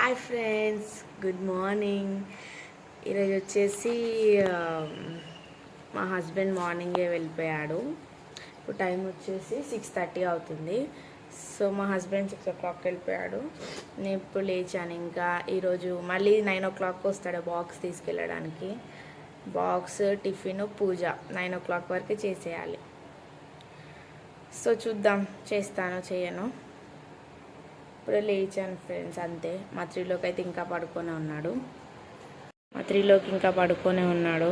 Hi friends good morning. ఈరోజు వచ్చేసి మా హస్బెండ్ మార్నింగే వెళ్ళిపోయాడు. ఇప్పుడు టైం వచ్చేసి సిక్స్ థర్టీ అవుతుంది. సో మా హస్బెండ్ సిక్స్ ఓ క్లాక్ వెళ్ళిపోయాడు. నేను ఇప్పుడు లేచాను. ఇంకా ఈరోజు మళ్ళీ నైన్ ఓ క్లాక్ వస్తాడు బాక్స్ తీసుకెళ్ళడానికి. Box tiffin puja nine o'clock వరకు చేసేయాలి. సో చూద్దాం. చేస్తాను చేయను. ఇప్పుడు లేచాను ఫ్రెండ్స్ అంతే. మా త్రీలోకి అయితే ఇంకా పడుకొనే ఉన్నాడు. మా త్రీలోకి ఇంకా పడుకొనే ఉన్నాడు.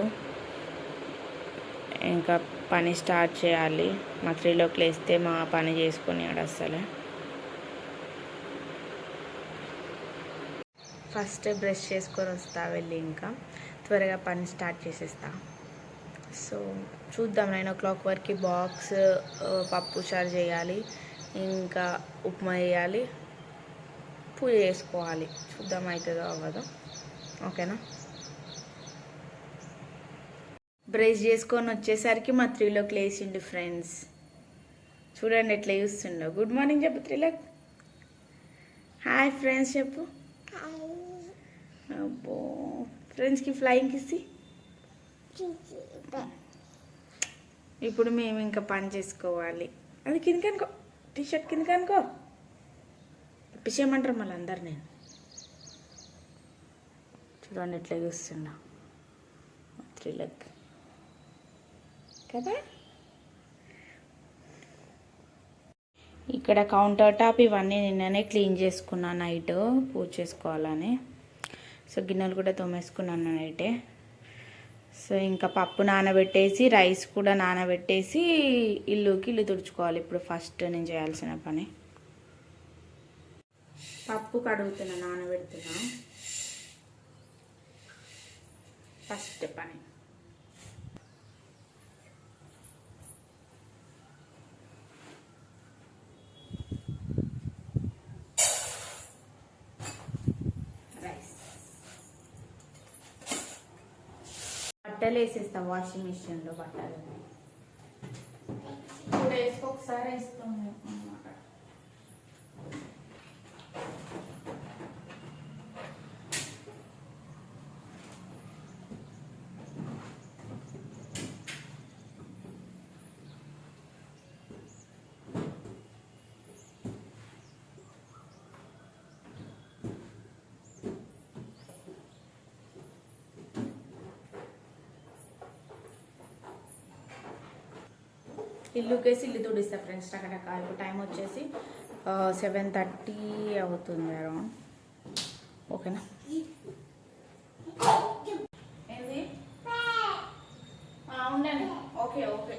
ఇంకా పని స్టార్ట్ చేయాలి. మా త్రీలోకి లేస్తే మా పని చేసుకునేవాడు అస్సలు. ఫస్ట్ బ్రష్ చేసుకొని వస్తా వెళ్ళి ఇంకా త్వరగా పని స్టార్ట్ చేసేస్తా. సో చూద్దాం. నైన్ ఓ క్లాక్ వరకు బాక్స్ పప్పు చారు చేయాలి. ఇంకా ఉప్మా వేయాలి పూజ చేసుకోవాలి. చూద్దాం అవుతుందో అవ్వదో. ఓకేనా? బ్రష్ చేసుకొని వచ్చేసరికి మా త్రీలోకి లేచిండు ఫ్రెండ్స్. చూడండి ఎట్లా చూస్తుండో. గుడ్ మార్నింగ్ చెప్పు త్రీలోక్. హాయ్ ఫ్రెండ్స్ చెప్పు. అబ్బో. ఫ్రెండ్స్కి ఫ్లయింగ్ ఇసి ఇప్పుడు మేము ఇంకా పని చేసుకోవాలి. అది కిందకి అనుకో. టీషర్ట్ కిందకి అనుకో. ఇప్పించేయమంటారు మళ్ళీ అందరు నేను చూడండి ఎట్లా చూస్తున్నా. త్రిలక్ కదా? ఇక్కడ కౌంటర్ టాప్ ఇవన్నీ నిన్ననే క్లీన్ చేసుకున్నా నైట్ పూజ చేసుకోవాలని. సో గిన్నెలు కూడా తోమేసుకున్నాను నైటే సో ఇంకా పప్పు నానబెట్టేసి రైస్ కూడా నానబెట్టేసి ఇల్లుకి ఇల్లు తుడుచుకోవాలి. ఇప్పుడు ఫస్ట్ నేను చేయాల్సిన పని. పప్పు కడుగుతున్నా నానబెడుతున్నా. ఫస్ట్ పని. రైస్. బట్టలు వేసేస్తా వాషింగ్ మిషన్లో బట్టలు. ఇప్పుడు వేసుకో ఒకసారి వేస్తాం ఇల్లుకేసి ఇల్లు తుడిస్తా ఫ్రెండ్స్. రకరకాల టైం వచ్చేసి సెవెన్ థర్టీ అవుతుంది అరౌండ్. ఓకేనా? ఏంది? ఉండండి. Okay okay.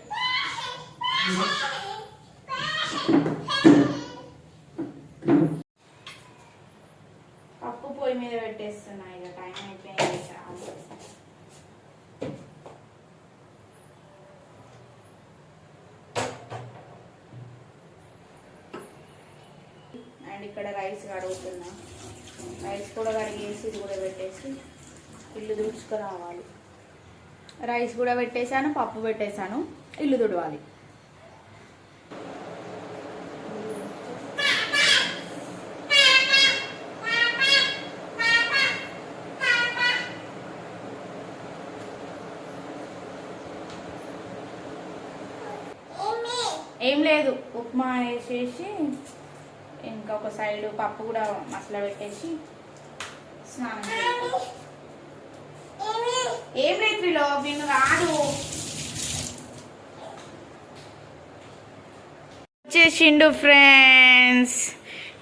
అండ్ ఇక్కడ రైస్ కడుగుతున్నా. రైస్ కూడా కడిగేసి ఇది కూడా పెట్టేసి ఇల్లు తుడుచుకు రావాలి రైస్ కూడా పెట్టేశాను పప్పు పెట్టేశాను ఇల్లు తుడవాలి ఏం లేదు ఉప్మా వేసేసి ఇంకా ఒక సైడ్ పప్పు కూడా మసలా పెట్టేసి స్నానం ఏం రేత్రిలో? నిన్ను రాదు. వచ్చేసిండు ఫ్రెండ్స్.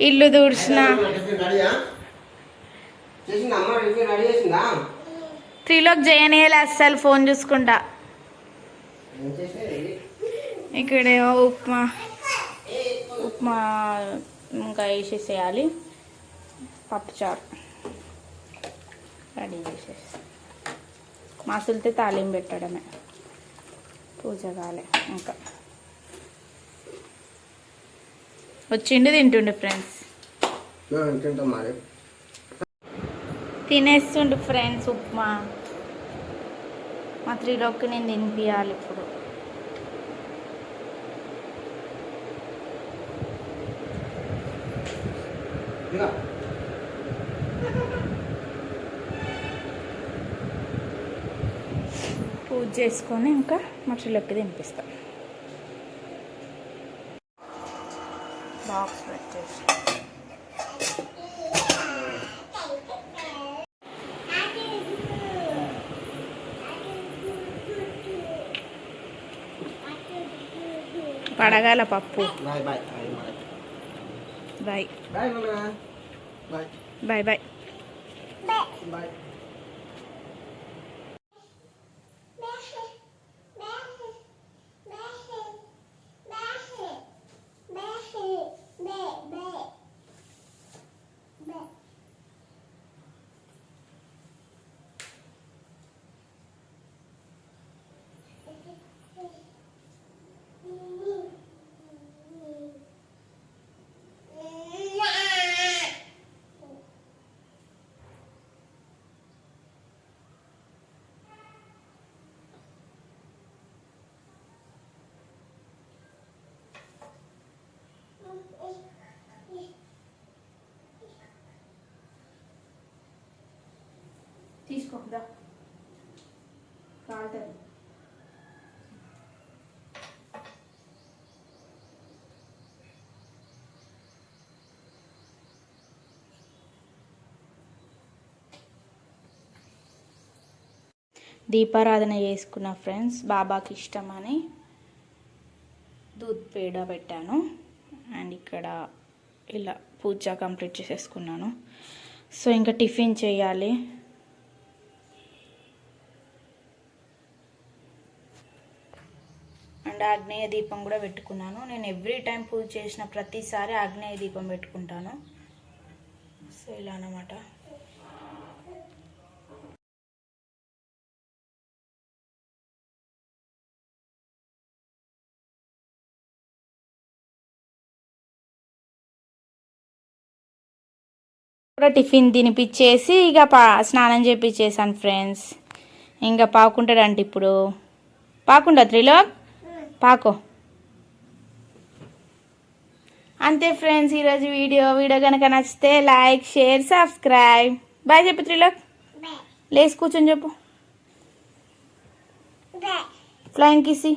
ఇల్లు దూడ్చిన. త్రీలోకి జయనీయాలి అస్సలు ఫోన్ చూసుకుంటా. ఏం ఇక్కడేమో ఉప్మా. ఉప్మా ఇంకా వేసేసేయాలి. పప్పుచారు రెడీ చేసేసి. మసులితే తాలింపు పెట్టడమే. పూజ కాలే ఇంకా. వచ్చిండు తింటుండు ఫ్రెండ్స్. తినేస్తుండు ఫ్రెండ్స్ ఉప్మా. మా త్రీలోకి నేను తినిపించాలి ఇప్పుడు. పూజ చేసుకొని ఇంకా మనుషులకి తినిపిస్తాం బాక్స్ పెట్టేసి. పడగాల పప్పు. Bye bye. Bye bye mamma bye bye bye కాలుతుంది దీపారాధన చేసుకున్న ఫ్రెండ్స్ బాబాకి ఇష్టమని దూద్ పేడ పెట్టాను. అండ్ ఇక్కడ ఇలా పూజ కంప్లీట్ చేసేసుకున్నాను. సో ఇంకా టిఫిన్ చేయాలి. ఆగ్నేయ దీపం కూడా పెట్టుకున్నాను. నేను ఎవ్రీ టైం పూజ చేసిన ప్రతిసారి ఆగ్నేయ దీపం పెట్టుకుంటాను. సో ఇలా అన్నమాట. కూడా టిఫిన్ తినిపించేసి ఇక పా స్నానం చేపించేసాను ఫ్రెండ్స్. ఇంకా పాకుంటాడంటే ఇప్పుడు. పాకుండా త్రిలోక్? పాకో. అంతే ఫ్రెండ్స్ ఈరోజు వీడియో. వీడియో కనుక నచ్చితే లైక్ షేర్ సబ్స్క్రైబ్. బాయ్ చెప్పు త్రిలోక్. లేచి కూర్చొని చెప్పు. ఫ్లైంగ్ కిసి